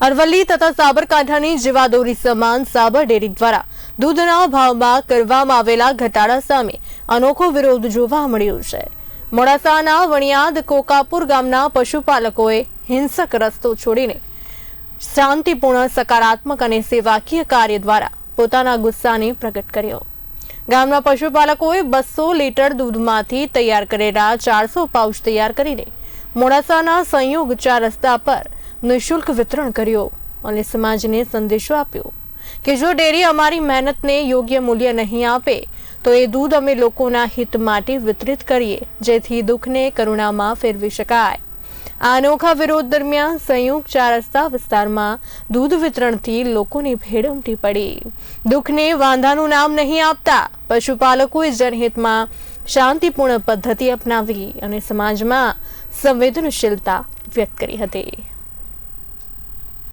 અરવલ્લી તથા સાબરકાંઠાની જીવાદોરી સમાન સાબર ડેરી દ્વારા દૂધના ભાવમાં કરવામાં આવેલા ઘટાડા સામે અનોખો વિરોધ જોવા મળ્યો છે. મોડાસાના વણિયાદ કોકાપુર ગામના પશુપાલકોએ હિંસક રસ્તો છોડીને શાંતિપૂર્ણ, સકારાત્મક અને સેવાકીય કાર્ય દ્વારા પોતાના ગુસ્સાને પ્રગટ કર્યો. ગામના પશુપાલકોએ બસો લીટર દૂધમાંથી તૈયાર કરેલા ચારસો પાઉચ તૈયાર કરીને મોડાસાના સંયોગ ચાર રસ્તા પર નિઃશુલ્ક વિતરણ કર્યો અને સમાજને સંદેશો આપ્યો કે જો ડેરી અમારી મહેનતને યોગ્ય મૂલ્ય નહીં આપે, તો એ દૂધ અમે લોકોના હિત માટે વિતરિત કરીએ, જેથી દુઃખને કરુણામાં ફેરવી શકાય. આ અનોખા વિરોધ દરમિયાન સંયુક્ત ચાર રસ્તા વિસ્તારમાં દૂધ વિતરણથી લોકોની ભેડ ઉમટી પડી. દુઃખને વાંધાનું નામ નહીં આપતા પશુપાલકોએ જનહિતમાં શાંતિપૂર્ણ પદ્ધતિ અપનાવી અને સમાજમાં સંવેદનશીલતા વ્યક્ત કરી હતી.